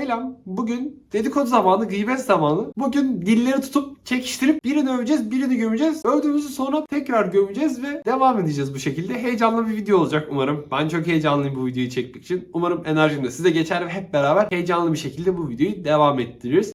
Selam. Bugün dedikodu zamanı, gıybet zamanı. Bugün dilleri tutup çekiştirip birini öveceğiz, birini gömeceğiz. Övdüğümüzü sonra tekrar gömeceğiz ve devam edeceğiz bu şekilde. Heyecanlı bir video olacak umarım. Ben çok heyecanlıyım bu videoyu çekmek için. Umarım enerjim de size geçer ve hep beraber heyecanlı bir şekilde bu videoyu devam ettiririz.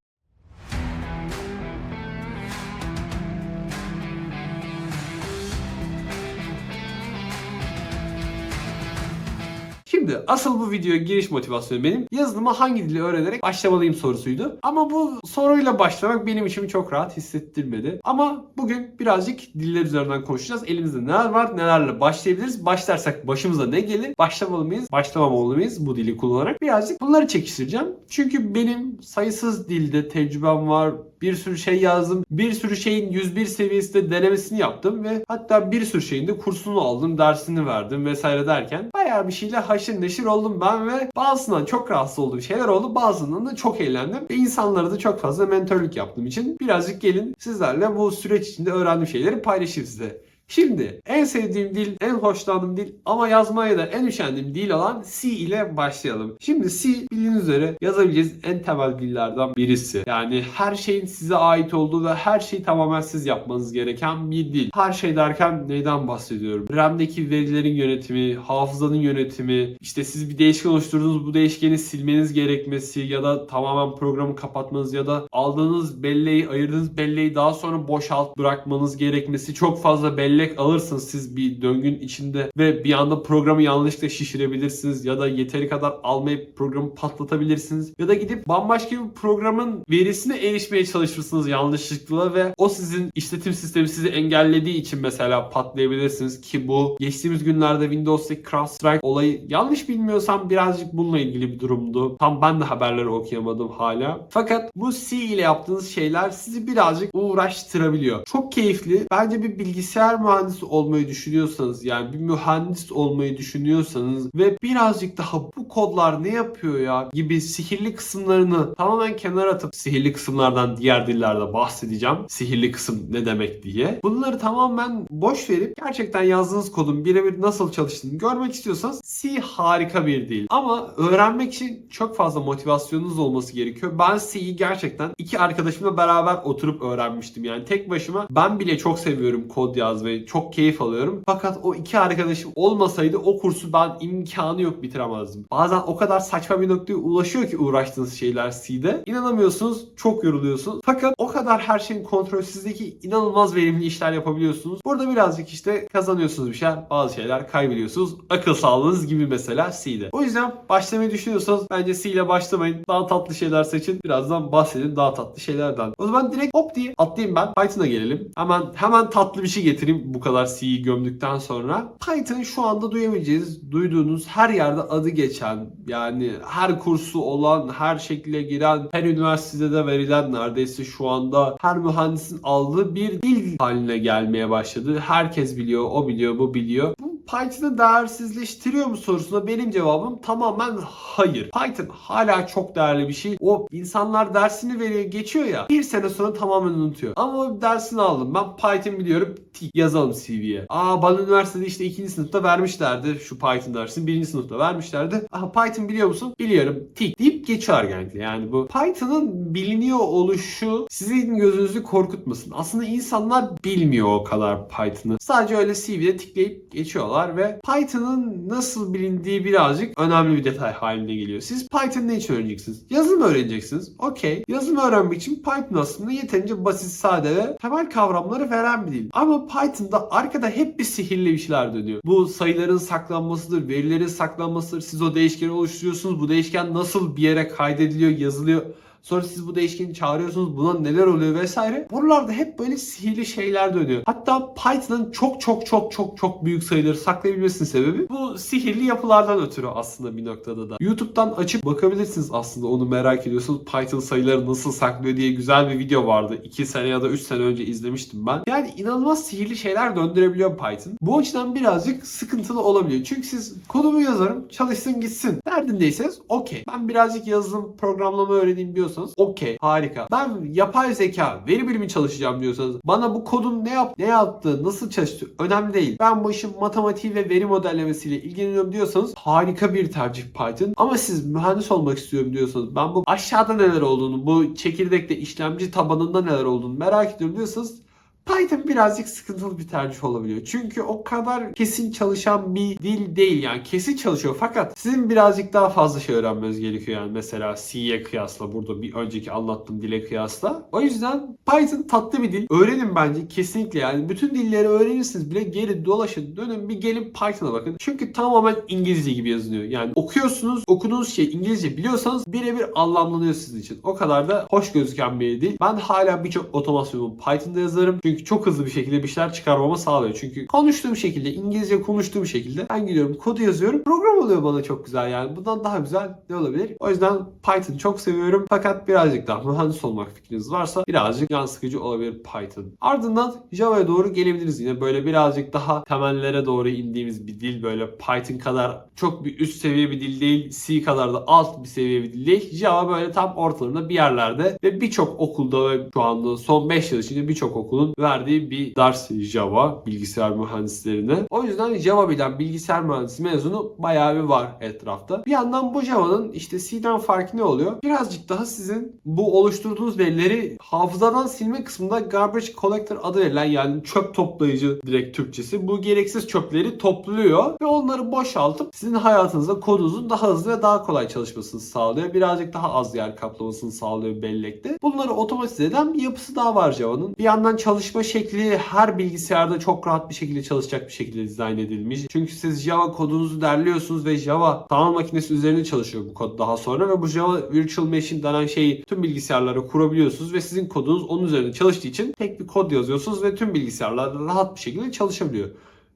Şimdi asıl bu videoya giriş motivasyonu benim yazılıma hangi dili öğrenerek başlamalıyım sorusuydu. Ama bu soruyla başlamak benim içimi çok rahat hissettirmedi. Ama bugün birazcık diller üzerinden konuşacağız. Elimizde neler var, nelerle başlayabiliriz. Başlarsak başımıza ne gelir? Başlamalı mıyız, başlamamalı mıyız bu dili kullanarak? Birazcık bunları çekiştireceğim. Çünkü benim sayısız dilde tecrübem var. Bir sürü şey yazdım. Bir sürü şeyin 101 seviyesinde denemesini yaptım ve hatta bir sürü şeyin de kursunu aldım, dersini verdim vesaire derken bayağı bir şeyle haşır neşir oldum ben ve bazısından çok rahatsız olduğum şeyler oldu. Bazısından da çok eğlendim ve insanlara da çok fazla mentörlük yaptığım için birazcık gelin sizlerle bu süreç içinde öğrendiğim şeyleri paylaşayım size. Şimdi en sevdiğim dil, en hoşlandığım dil ama yazmaya da en üşendiğim dil olan C ile başlayalım. Şimdi C bildiğiniz üzere yazabileceğiniz en temel dillerden birisi. Yani her şeyin size ait olduğu ve her şeyi tamamen siz yapmanız gereken bir dil. Her şey derken neyden bahsediyorum? RAM'deki verilerin yönetimi, hafızanın yönetimi, işte siz bir değişken oluşturduğunuz bu değişkeni silmeniz gerekmesi ya da tamamen programı kapatmanız ya da aldığınız belleği, ayırdığınız belleği daha sonra boşalt bırakmanız gerekmesi çok fazla bellek alırsınız siz bir döngün içinde ve bir anda programı yanlışlıkla şişirebilirsiniz ya da yeteri kadar almayıp programı patlatabilirsiniz ya da gidip bambaşka bir programın verisine erişmeye çalışırsınız yanlışlıkla ve o sizin işletim sistemi sizi engellediği için mesela patlayabilirsiniz ki bu geçtiğimiz günlerde Windows'taki CrowdStrike olayı yanlış bilmiyorsam birazcık bununla ilgili bir durumdu. Tam ben de haberleri okuyamadım hala. Fakat bu C ile yaptığınız şeyler sizi birazcık uğraştırabiliyor. Çok keyifli. Bence bir bilgisayar mühendisi olmayı düşünüyorsanız yani bir mühendis olmayı düşünüyorsanız ve birazcık daha bu kodlar ne yapıyor ya gibi sihirli kısımlarını tamamen kenara atıp sihirli kısımlardan diğer dillerde bahsedeceğim. Sihirli kısım ne demek diye. Bunları tamamen boş verip gerçekten yazdığınız kodun birebir nasıl çalıştığını görmek istiyorsanız C harika bir dil. Ama öğrenmek için çok fazla motivasyonunuz olması gerekiyor. Ben C'yi gerçekten iki arkadaşımla beraber oturup öğrenmiştim. Yani tek başıma ben bile çok seviyorum kod yazmayı. Çok keyif alıyorum. Fakat o iki arkadaşım olmasaydı o kursu ben imkanı yok bitiremezdim. Bazen o kadar saçma bir noktaya ulaşıyor ki uğraştığınız şeyler C'de. İnanamıyorsunuz, çok yoruluyorsunuz. Fakat o kadar her şeyin kontrolsüzdeki inanılmaz verimli işler yapabiliyorsunuz. Burada birazcık işte kazanıyorsunuz bir şeyler, bazı şeyler kaybediyorsunuz. Akıl sağlığınız gibi mesela C'de. O yüzden başlamayı düşünüyorsanız bence C ile başlamayın. Daha tatlı şeyler seçin. Birazdan bahsedin daha tatlı şeylerden. O zaman direkt hop diye atlayayım ben. Python'a gelelim. Hemen hemen tatlı bir şey getireyim bu kadar C'yi gömdükten sonra. Python şu anda duyabileceğiniz, duyduğunuz her yerde adı geçen yani her kursu olan, her şekilde giren, her üniversitede de verilen neredeyse şu anda her mühendisin aldığı bir dil haline gelmeye başladı. Herkes biliyor, o biliyor, bu biliyor. Python'ı değersizleştiriyor mu sorusuna benim cevabım tamamen hayır. Python hala çok değerli bir şey. O insanlar dersini veriyor geçiyor ya bir sene sonra tamamen unutuyor. Ama o dersini aldım. Ben Python biliyorum. Tik yazalım CV'ye. Aa bana üniversitede işte ikinci sınıfta vermişlerdi şu Python dersini. Birinci sınıfta vermişlerdi. Aha Python biliyor musun? Biliyorum. Tik deyip geçiyor genellikle. Yani bu Python'ın biliniyor oluşu sizin gözünüzü korkutmasın. Aslında insanlar bilmiyor o kadar Python'ı. Sadece öyle CV'de tıklayıp geçiyorlar ve Python'ın nasıl bilindiği birazcık önemli bir detay haline geliyor. Siz Python ne için öğreneceksiniz? Yazılım öğreneceksiniz. Okey. Yazılım öğrenmek için Python aslında yeterince basit, sade ve temel kavramları veren bir dil. Ama Python'da arkada hep bir sihirli bir şeyler dönüyor. Bu sayıların saklanmasıdır, verilerin saklanmasıdır. Siz o değişkeni oluşturuyorsunuz. Bu değişken nasıl bir yere kaydediliyor, yazılıyor. Sonra siz bu değişkeni çağırıyorsunuz. Buna neler oluyor vesaire. Buralarda hep böyle sihirli şeyler dönüyor. Hatta Python'ın çok çok çok çok çok büyük sayıları saklayabilmesinin sebebi bu sihirli yapılardan ötürü aslında bir noktada da. YouTube'dan açıp bakabilirsiniz aslında onu merak ediyorsunuz. Python sayıları nasıl saklıyor diye güzel bir video vardı. 2 sene ya da 3 sene önce izlemiştim ben. Yani inanılmaz sihirli şeyler döndürebiliyor Python. Bu açıdan birazcık sıkıntılı olabiliyor. Çünkü siz kodumu yazarım çalışsın gitsin. Derdindeyseniz okey. Ben birazcık yazılım programlama öğreneyim diyorsanız diyorsanız okey harika. Ben yapay zeka, veri bilimi çalışacağım diyorsanız bana bu kodun ne yap ne yaptığı, nasıl çalıştığı önemli değil. Ben bu işin matematiği ve veri modellemesiyle ilgileniyorum diyorsanız harika bir tercih Python. Ama siz mühendis olmak istiyorum diyorsanız ben bu aşağıda neler olduğunu, bu çekirdekte işlemci tabanında neler olduğunu merak ediyorum diyorsanız Python birazcık sıkıntılı bir tercih olabiliyor. Çünkü o kadar kesin çalışan bir dil değil yani kesin çalışıyor fakat sizin birazcık daha fazla şey öğrenmeniz gerekiyor yani mesela C'ye kıyasla burada bir önceki anlattığım dile kıyasla. O yüzden Python tatlı bir dil. Öğrenin bence kesinlikle yani bütün dilleri öğrenirsiniz bile geri dolaşın dönün bir gelin Python'a bakın. Çünkü tamamen İngilizce gibi yazılıyor. Yani okuyorsunuz okuduğunuz şey İngilizce biliyorsanız birebir anlamlanıyor sizin için. O kadar da hoş gözüken bir dil. Ben hala birçok otomasyonumu Python'da yazarım. Çünkü çok hızlı bir şekilde bir şeyler çıkarmamı sağlıyor. Çünkü konuştuğum şekilde, İngilizce konuştuğum şekilde ben gidiyorum kodu yazıyorum. Program oluyor bana çok güzel yani. Bundan daha güzel ne olabilir? O yüzden Python çok seviyorum. Fakat birazcık daha mühendis olmak fikriniz varsa birazcık can sıkıcı olabilir Python. Ardından Java'ya doğru gelebiliriz yine. Böyle birazcık daha temellere doğru indiğimiz bir dil. Böyle Python kadar çok bir üst seviye bir dil değil. C kadar da alt bir seviye bir dil değil. Java böyle tam ortalarında bir yerlerde ve birçok okulda ve şu anda son 5 yıl içinde birçok okulun verdiği bir ders Java bilgisayar mühendislerine. O yüzden Java bilen bilgisayar mühendisi mezunu bayağı bir var etrafta. Bir yandan bu Java'nın işte C'den farkı ne oluyor? Birazcık daha sizin bu oluşturduğunuz verileri hafızadan silme kısmında garbage collector adı verilen yani çöp toplayıcı direkt Türkçesi. Bu gereksiz çöpleri topluyor ve onları boşaltıp sizin hayatınızda kodunuzun daha hızlı ve daha kolay çalışmasını sağlıyor. Birazcık daha az yer kaplamasını sağlıyor bellekte. Bunları otomatize eden bir yapısı daha var Java'nın. Bir yandan çalışma şekli her bilgisayarda çok rahat bir şekilde çalışacak bir şekilde dizayn edilmiş. Çünkü siz Java kodunuzu derliyorsunuz ve Java sanal makinesi üzerinde çalışıyor bu kod daha sonra ve bu Java Virtual Machine denen şeyi tüm bilgisayarlara kurabiliyorsunuz ve sizin kodunuz onun üzerinde çalıştığı için tek bir kod yazıyorsunuz ve tüm bilgisayarlar rahat bir şekilde çalışabiliyor.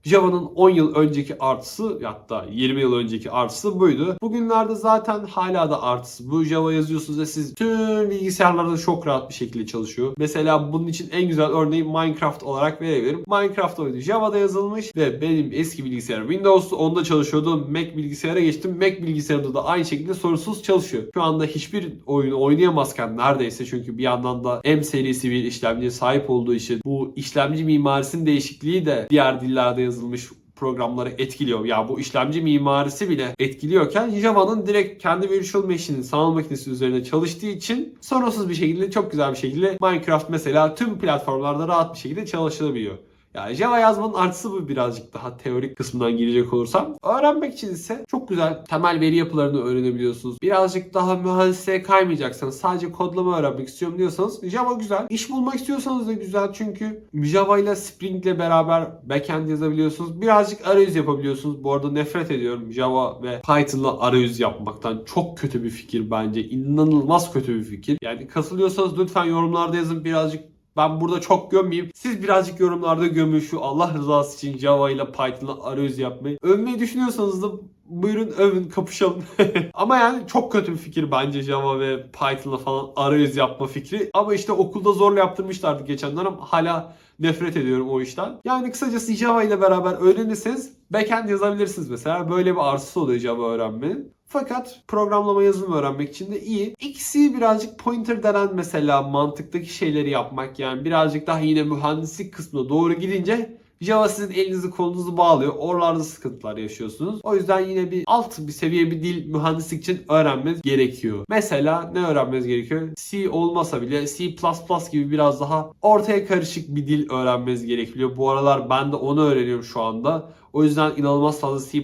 Java'nın 10 yıl önceki artısı hatta 20 yıl önceki artısı buydu. Bugünlerde zaten hala da artısı. Bu Java yazıyorsunuz ve siz tüm bilgisayarlarda çok rahat bir şekilde çalışıyor. Mesela bunun için en güzel örneği Minecraft olarak verebilirim. Minecraft oyunu Java'da yazılmış ve benim eski bilgisayarım Windows'tu. Onda çalışıyordu. Mac bilgisayara geçtim. Mac bilgisayarında da aynı şekilde sorunsuz çalışıyor. Şu anda hiçbir oyunu oynayamazken neredeyse çünkü bir yandan da M serisi bir işlemciye sahip olduğu için bu işlemci mimarisinin değişikliği de diğer dillerde yazılmış programları etkiliyor. Ya bu işlemci mimarisi bile etkiliyorken Java'nın direkt kendi virtual machine'in sanal makinesi üzerine çalıştığı için sorunsuz bir şekilde çok güzel bir şekilde Minecraft mesela tüm platformlarda rahat bir şekilde çalışılabiliyor. Yani Java yazmanın artısı bu birazcık daha teorik kısmından girecek olursam. Öğrenmek için ise çok güzel temel veri yapılarını öğrenebiliyorsunuz. Birazcık daha mühendisliğe kaymayacaksanız sadece kodlama öğrenmek istiyorum diyorsanız Java güzel. İş bulmak istiyorsanız da güzel çünkü Java ile Spring ile beraber backend yazabiliyorsunuz. Birazcık arayüz yapabiliyorsunuz. Bu arada nefret ediyorum Java ve Python'la arayüz yapmaktan. Çok kötü bir fikir bence. İnanılmaz kötü bir fikir. Yani katılıyorsanız lütfen yorumlarda yazın birazcık ben burada çok gömmeyeyim. Siz birazcık yorumlarda gömün şu Allah rızası için Java ile Python'la arayüz yapmayı. Övmeyi düşünüyorsanız da buyurun övün kapışalım. Ama yani çok kötü bir fikir bence Java ve Python'la falan arayüz yapma fikri. Ama işte okulda zorla yaptırmışlardı geçen dönem. Hala nefret ediyorum o işten. Yani kısacası Java ile beraber öğrenirseniz backend yazabilirsiniz mesela. Böyle bir arsası oluyor Java öğrenmenin. Fakat programlama yazılımı öğrenmek için de iyi. İkisi birazcık pointer denen mesela mantıktaki şeyleri yapmak yani birazcık daha yine mühendislik kısmına doğru gidince Java sizin elinizi kolunuzu bağlıyor. Oralarda sıkıntılar yaşıyorsunuz. O yüzden yine bir alt bir seviye bir dil mühendislik için öğrenmeniz gerekiyor. Mesela ne öğrenmeniz gerekiyor? C olmasa bile C++ gibi biraz daha ortaya karışık bir dil öğrenmeniz gerekiyor. Bu aralar ben de onu öğreniyorum şu anda. O yüzden inanılmaz fazla C++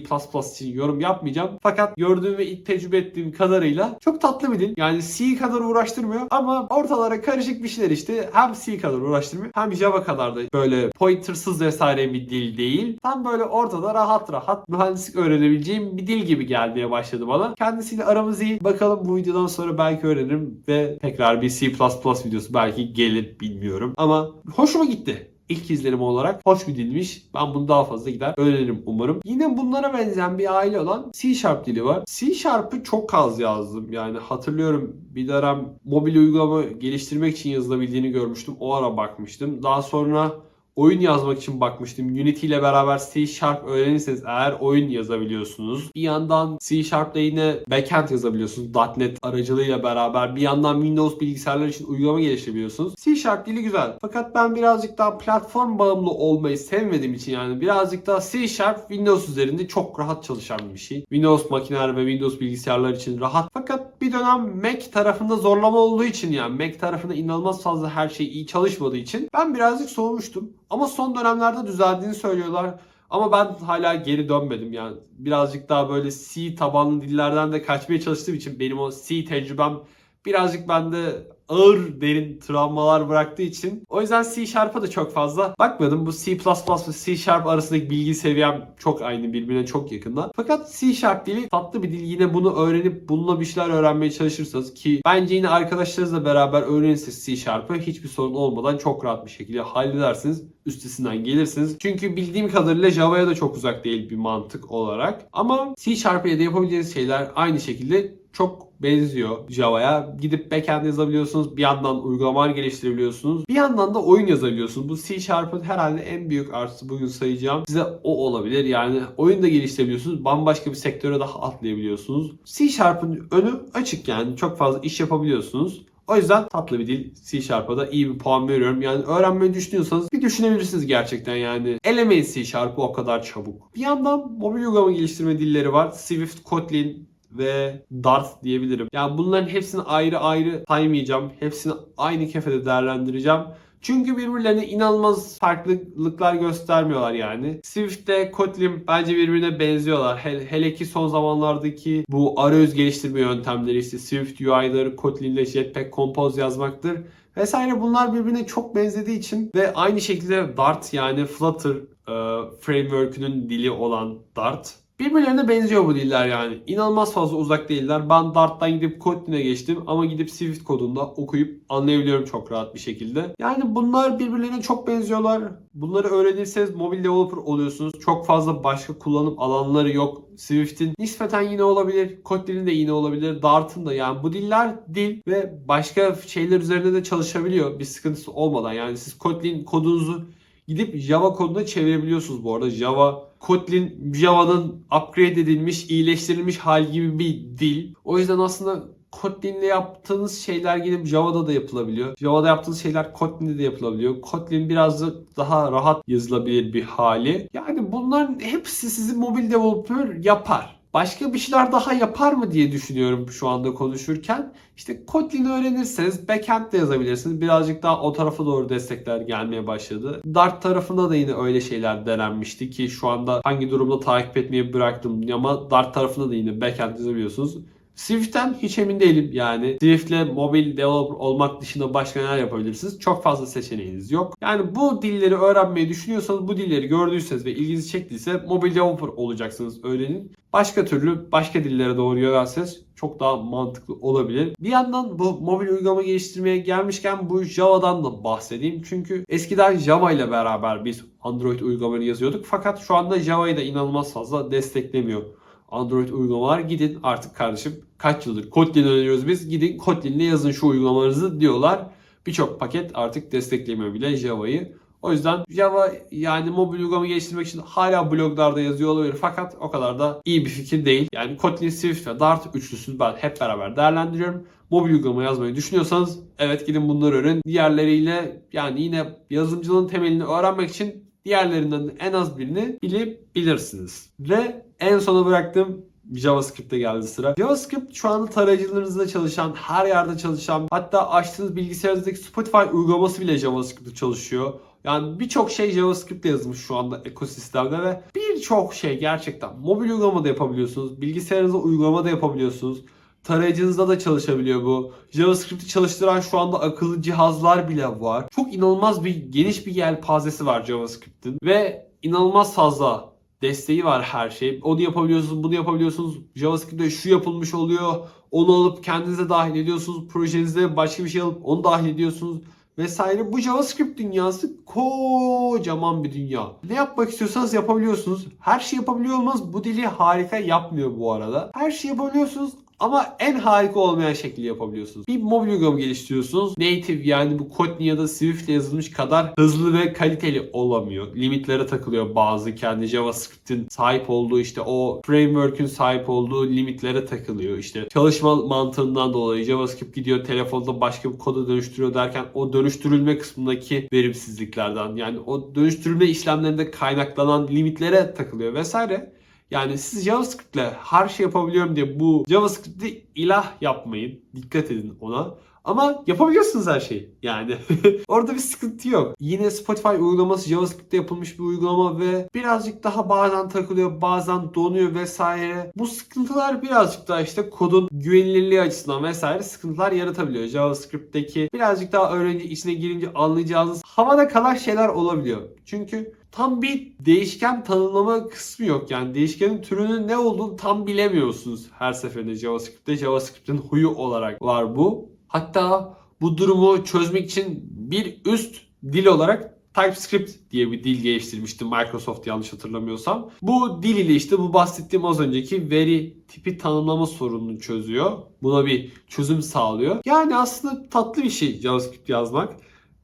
için yorum yapmayacağım. Fakat gördüğüm ve ilk tecrübe ettiğim kadarıyla çok tatlı bir dil. Yani C kadar uğraştırmıyor ama ortalara karışık bir şeyler işte. Hem C kadar uğraştırmıyor hem Java kadar da böyle pointersız vesaire bir dil değil. Tam böyle ortada rahat rahat mühendislik öğrenebileceğim bir dil gibi gelmeye başladı bana. Kendisiyle aramız iyi. Bakalım bu videodan sonra belki öğrenirim ve tekrar bir C++ videosu belki gelir bilmiyorum. Ama hoşuma gitti ilk izlenim olarak hoş bir dilmiş. Ben bunu daha fazla gider öğrenirim umarım. Yine bunlara benzeyen bir aile olan C Sharp dili var. C Sharp'ı çok az yazdım. Yani hatırlıyorum bir dönem mobil uygulama geliştirmek için yazılabildiğini görmüştüm. O ara bakmıştım. Daha sonra oyun yazmak için bakmıştım. Unity ile beraber C Sharp öğrenirseniz eğer oyun yazabiliyorsunuz. Bir yandan C Sharp ile yine backend yazabiliyorsunuz. .NET aracılığıyla beraber bir yandan Windows bilgisayarlar için uygulama geliştirebiliyorsunuz. C Sharp dili güzel. Fakat ben birazcık daha platform bağımlı olmayı sevmediğim için yani birazcık daha C Sharp Windows üzerinde çok rahat çalışan bir şey. Windows makineler ve Windows bilgisayarlar için rahat. Fakat bir dönem Mac tarafında zorlama olduğu için yani Mac tarafında inanılmaz fazla her şey iyi çalışmadığı için ben birazcık soğumuştum. Ama son dönemlerde düzeldiğini söylüyorlar. Ama ben hala geri dönmedim yani. Birazcık daha böyle C tabanlı dillerden de kaçmaya çalıştığım için benim o C tecrübem birazcık bende ağır derin travmalar bıraktığı için o yüzden C Sharp'a da çok fazla bakmadım. Bu C++ ve C Sharp arasındaki bilgi seviyem çok aynı birbirine çok yakında. Fakat C Sharp dili tatlı bir dil. Yine bunu öğrenip bununla bir şeyler öğrenmeye çalışırsanız ki bence yine arkadaşlarınızla beraber öğrenirseniz C Sharp'ı hiçbir sorun olmadan çok rahat bir şekilde halledersiniz. Üstesinden gelirsiniz. Çünkü bildiğim kadarıyla Java'ya da çok uzak değil bir mantık olarak. Ama C Sharp ile de yapabileceğiniz şeyler aynı şekilde çok benziyor Java'ya. Gidip backend yazabiliyorsunuz. Bir yandan uygulamalar geliştirebiliyorsunuz. Bir yandan da oyun yazabiliyorsunuz. Bu C Sharp'ın herhalde en büyük artısı bugün sayacağım. Size o olabilir. Yani oyun da geliştirebiliyorsunuz. Bambaşka bir sektöre daha atlayabiliyorsunuz. C Sharp'ın önü açık yani. Çok fazla iş yapabiliyorsunuz. O yüzden tatlı bir dil. C Sharp'a da iyi bir puan veriyorum. Yani öğrenmeyi düşünüyorsanız bir düşünebilirsiniz gerçekten yani. Elemeyin C Sharp'ı o kadar çabuk. Bir yandan mobil uygulama geliştirme dilleri var. Swift, Kotlin, ve Dart diyebilirim. Yani bunların hepsini ayrı ayrı saymayacağım. Hepsini aynı kefede değerlendireceğim. Çünkü birbirlerine inanılmaz farklılıklar göstermiyorlar yani. Swift ile Kotlin bence birbirine benziyorlar. Hele, hele ki son zamanlardaki bu arayüz geliştirme yöntemleri işte Swift UI'ları, Kotlin ile Jetpack Compose yazmaktır vesaire bunlar birbirine çok benzediği için ve aynı şekilde Dart yani Flutter e, framework'ünün dili olan Dart Birbirlerine benziyor bu diller yani. İnanılmaz fazla uzak değiller. Ben Dart'tan gidip Kotlin'e geçtim ama gidip Swift kodunda okuyup anlayabiliyorum çok rahat bir şekilde. Yani bunlar birbirlerine çok benziyorlar. Bunları öğrenirseniz mobil developer oluyorsunuz. Çok fazla başka kullanım alanları yok. Swift'in nispeten yine olabilir. Kotlin'in de yine olabilir. Dart'ın da yani bu diller dil ve başka şeyler üzerinde de çalışabiliyor. Bir sıkıntısı olmadan. Yani siz Kotlin kodunuzu gidip Java koduna çevirebiliyorsunuz bu arada. Java Kotlin Java'nın upgrade edilmiş, iyileştirilmiş hal gibi bir dil. O yüzden aslında Kotlin'le yaptığınız şeyler gidip Java'da da yapılabiliyor. Java'da yaptığınız şeyler Kotlin'de de yapılabiliyor. Kotlin biraz daha rahat yazılabilir bir hali. Yani bunların hepsi sizi mobil developer yapar. Başka bir şeyler daha yapar mı diye düşünüyorum şu anda konuşurken. İşte Kotlin öğrenirseniz backend de yazabilirsiniz. Birazcık daha o tarafa doğru destekler gelmeye başladı. Dart tarafında da yine öyle şeyler denenmişti ki şu anda hangi durumda takip etmeyi bıraktım ama Dart tarafında da yine backend yazabiliyorsunuz. Swift'ten hiç emin değilim yani. Swift'le mobil developer olmak dışında başka neler yapabilirsiniz? Çok fazla seçeneğiniz yok. Yani bu dilleri öğrenmeyi düşünüyorsanız, bu dilleri gördüyseniz ve ilginizi çektiyse mobil developer olacaksınız öğrenin. Başka türlü başka dillere doğru yönelseniz çok daha mantıklı olabilir. Bir yandan bu mobil uygulama geliştirmeye gelmişken bu Java'dan da bahsedeyim. Çünkü eskiden Java ile beraber biz Android uygulamaları yazıyorduk. Fakat şu anda Java'yı da inanılmaz fazla desteklemiyor. Android uygulamalar gidin artık kardeşim kaç yıldır Kotlin öneriyoruz biz gidin Kotlin'le yazın şu uygulamalarınızı diyorlar. Birçok paket artık desteklemiyor bile Java'yı. O yüzden Java yani mobil uygulama geliştirmek için hala bloglarda yazıyor olabilir fakat o kadar da iyi bir fikir değil. Yani Kotlin, Swift ve Dart üçlüsünü ben hep beraber değerlendiriyorum. Mobil uygulama yazmayı düşünüyorsanız evet gidin bunları öğrenin. Diğerleriyle yani yine yazılımcılığın temelini öğrenmek için diğerlerinden en az birini bilebilirsiniz. Ve en sona bıraktığım JavaScript'te geldi sıra. JavaScript şu anda tarayıcılarınızda çalışan, her yerde çalışan, hatta açtığınız bilgisayarınızdaki Spotify uygulaması bile JavaScript'te çalışıyor. Yani birçok şey JavaScript'te yazılmış şu anda ekosistemde ve birçok şey gerçekten mobil uygulama da yapabiliyorsunuz, bilgisayarınızda uygulama da yapabiliyorsunuz. Tarayıcınızda da çalışabiliyor bu. JavaScript'i çalıştıran şu anda akıllı cihazlar bile var. Çok inanılmaz bir geniş bir yelpazesi var JavaScript'in ve inanılmaz fazla desteği var her şey. Onu yapabiliyorsunuz, bunu yapabiliyorsunuz. JavaScript'te şu yapılmış oluyor. Onu alıp kendinize dahil ediyorsunuz. Projenize başka bir şey alıp onu dahil ediyorsunuz vesaire. Bu JavaScript dünyası kocaman bir dünya. Ne yapmak istiyorsanız yapabiliyorsunuz. Her şey yapabiliyor olmaz bu dili harika yapmıyor bu arada. Her şey yapabiliyorsunuz Ama en harika olmayan şekli yapabiliyorsunuz. Bir mobil uygulama geliştiriyorsunuz. Native yani bu Kotlin ya da Swift yazılmış kadar hızlı ve kaliteli olamıyor. Limitlere takılıyor bazı kendi JavaScript'in sahip olduğu işte o framework'ün sahip olduğu limitlere takılıyor. İşte çalışma mantığından dolayı JavaScript gidiyor telefonda başka bir koda dönüştürüyor derken o dönüştürülme kısmındaki verimsizliklerden yani o dönüştürülme işlemlerinde kaynaklanan limitlere takılıyor vesaire. Yani siz JavaScript ile her şey yapabiliyorum diye bu JavaScript'i ilah yapmayın. Dikkat edin ona. Ama yapabiliyorsunuz her şeyi. Yani orada bir sıkıntı yok. Yine Spotify uygulaması JavaScript'te yapılmış bir uygulama ve birazcık daha bazen takılıyor, bazen donuyor vesaire. Bu sıkıntılar birazcık daha işte kodun güvenilirliği açısından vesaire sıkıntılar yaratabiliyor. JavaScript'teki birazcık daha öğrenci içine girince anlayacağınız havada kalan şeyler olabiliyor. Çünkü tam bir değişken tanımlama kısmı yok. Yani değişkenin türünün ne olduğunu tam bilemiyorsunuz her seferinde JavaScript'te. JavaScript'in huyu olarak var bu. Hatta bu durumu çözmek için bir üst dil olarak TypeScript diye bir dil geliştirmişti Microsoft yanlış hatırlamıyorsam. Bu dil ile işte bu bahsettiğim az önceki veri tipi tanımlama sorununu çözüyor. Buna bir çözüm sağlıyor. Yani aslında tatlı bir şey JavaScript yazmak.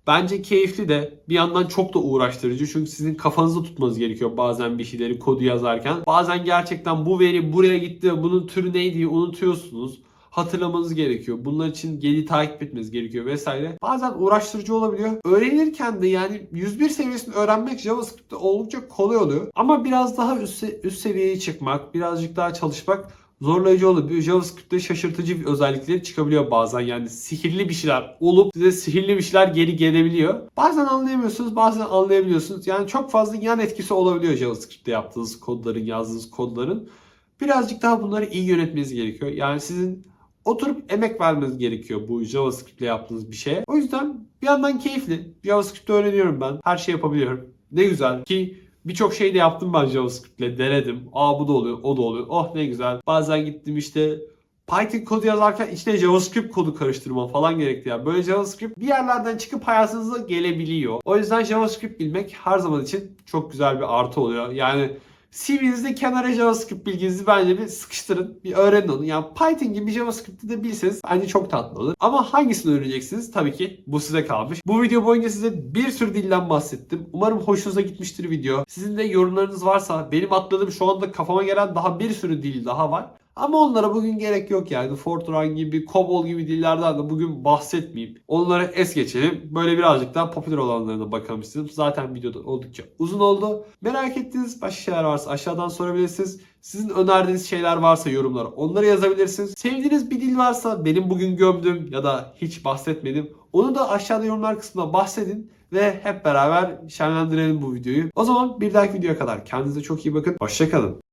Bence keyifli de bir yandan çok da uğraştırıcı. Çünkü sizin kafanızda tutmanız gerekiyor bazen bir şeyleri kodu yazarken. Bazen gerçekten bu veri buraya gitti, bunun türü neydi diye unutuyorsunuz hatırlamanız gerekiyor. Bunlar için geri takip etmeniz gerekiyor vesaire. Bazen uğraştırıcı olabiliyor. Öğrenirken de yani 101 seviyesini öğrenmek JavaScript'te oldukça kolay oluyor. Ama biraz daha üst, üst seviyeye çıkmak, birazcık daha çalışmak zorlayıcı olabiliyor. JavaScript'te şaşırtıcı özellikleri çıkabiliyor bazen. Yani sihirli bir şeyler olup size sihirli bir şeyler geri gelebiliyor. Bazen anlayamıyorsunuz, bazen anlayabiliyorsunuz. Yani çok fazla yan etkisi olabiliyor JavaScript'te yaptığınız kodların, yazdığınız kodların. Birazcık daha bunları iyi yönetmeniz gerekiyor. Yani sizin oturup emek vermeniz gerekiyor bu JavaScript ile yaptığınız bir şeye. O yüzden bir yandan keyifli. JavaScript öğreniyorum ben. Her şey yapabiliyorum. Ne güzel ki birçok şey de yaptım ben JavaScript ile. Denedim. Aa bu da oluyor, o da oluyor. Oh ne güzel. Bazen gittim işte Python kodu yazarken içine JavaScript kodu karıştırma falan gerekti ya. Böyle JavaScript bir yerlerden çıkıp hayatınıza gelebiliyor. O yüzden JavaScript bilmek her zaman için çok güzel bir artı oluyor. Yani CV'nizde kenara JavaScript bilginizi bence bir sıkıştırın. Bir öğrenin onu. Yani Python gibi JavaScript'i de bilseniz bence çok tatlı olur. Ama hangisini öğreneceksiniz? Tabii ki bu size kalmış. Bu video boyunca size bir sürü dilden bahsettim. Umarım hoşunuza gitmiştir video. Sizin de yorumlarınız varsa benim atladığım şu anda kafama gelen daha bir sürü dil daha var. Ama onlara bugün gerek yok yani. Fortran gibi, COBOL gibi dillerden de bugün bahsetmeyeyim. Onları es geçelim. Böyle birazcık daha popüler olanlarına bakalım istedim. Zaten videoda oldukça uzun oldu. Merak ettiğiniz başka şeyler varsa aşağıdan sorabilirsiniz. Sizin önerdiğiniz şeyler varsa yorumlara onları yazabilirsiniz. Sevdiğiniz bir dil varsa benim bugün gömdüm ya da hiç bahsetmedim. Onu da aşağıda yorumlar kısmında bahsedin ve hep beraber şenlendirelim bu videoyu. O zaman bir dahaki videoya kadar kendinize çok iyi bakın. Hoşçakalın.